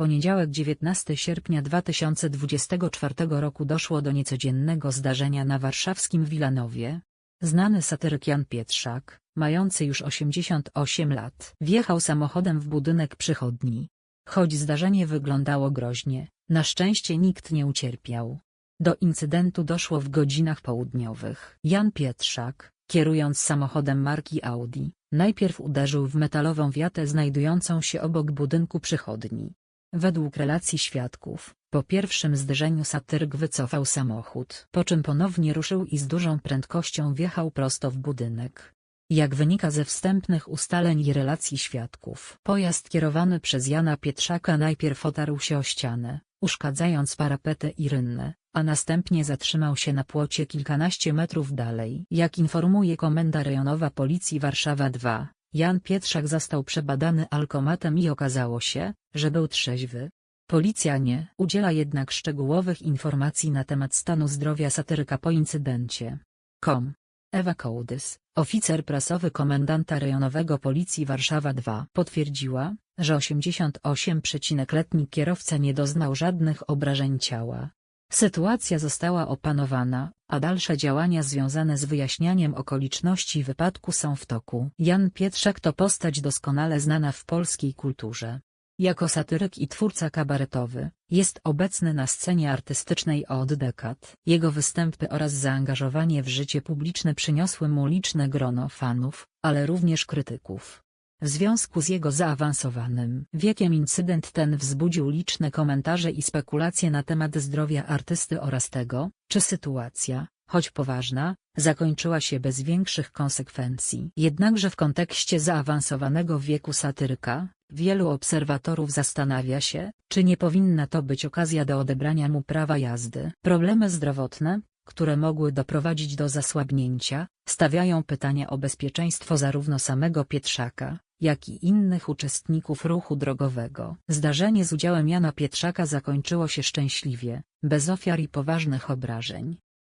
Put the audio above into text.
poniedziałek 19 sierpnia 2024 roku doszło do niecodziennego zdarzenia na warszawskim Wilanowie. Znany satyryk Jan Pietrzak, mający już 88 lat, wjechał samochodem w budynek przychodni. Choć zdarzenie wyglądało groźnie, na szczęście nikt nie ucierpiał. Do incydentu doszło w godzinach południowych. Jan Pietrzak, kierując samochodem marki Audi, najpierw uderzył w metalową wiatę znajdującą się obok budynku przychodni. Według relacji świadków, po pierwszym zderzeniu satyryk wycofał samochód, po czym ponownie ruszył i z dużą prędkością wjechał prosto w budynek. Jak wynika ze wstępnych ustaleń i relacji świadków, pojazd kierowany przez Jana Pietrzaka najpierw otarł się o ścianę, uszkadzając parapetę i rynnę, a następnie zatrzymał się na płocie kilkanaście metrów dalej. Jak informuje Komenda Rejonowa Policji Warszawa 2, Jan Pietrzak został przebadany alkomatem i okazało się, że był trzeźwy. Policja nie udziela jednak szczegółowych informacji na temat stanu zdrowia satyryka po incydencie. Kom. Ewa Kołdys, oficer prasowy komendanta rejonowego Policji Warszawa 2 potwierdziła, że 88-letni kierowca nie doznał żadnych obrażeń ciała. Sytuacja została opanowana, a dalsze działania związane z wyjaśnianiem okoliczności wypadku są w toku. Jan Pietrzak to postać doskonale znana w polskiej kulturze. Jako satyryk i twórca kabaretowy, jest obecny na scenie artystycznej od dekad. Jego występy oraz zaangażowanie w życie publiczne przyniosły mu liczne grono fanów, ale również krytyków. W związku z jego zaawansowanym wiekiem incydent ten wzbudził liczne komentarze i spekulacje na temat zdrowia artysty oraz tego, czy sytuacja, choć poważna, zakończyła się bez większych konsekwencji. Jednakże w kontekście zaawansowanego wieku satyryka, wielu obserwatorów zastanawia się, czy nie powinna to być okazja do odebrania mu prawa jazdy. Problemy zdrowotne, które mogły doprowadzić do zasłabnięcia, stawiają pytania o bezpieczeństwo zarówno samego Pietrzaka, jak i innych uczestników ruchu drogowego. Zdarzenie z udziałem Jana Pietrzaka zakończyło się szczęśliwie, bez ofiar i poważnych obrażeń.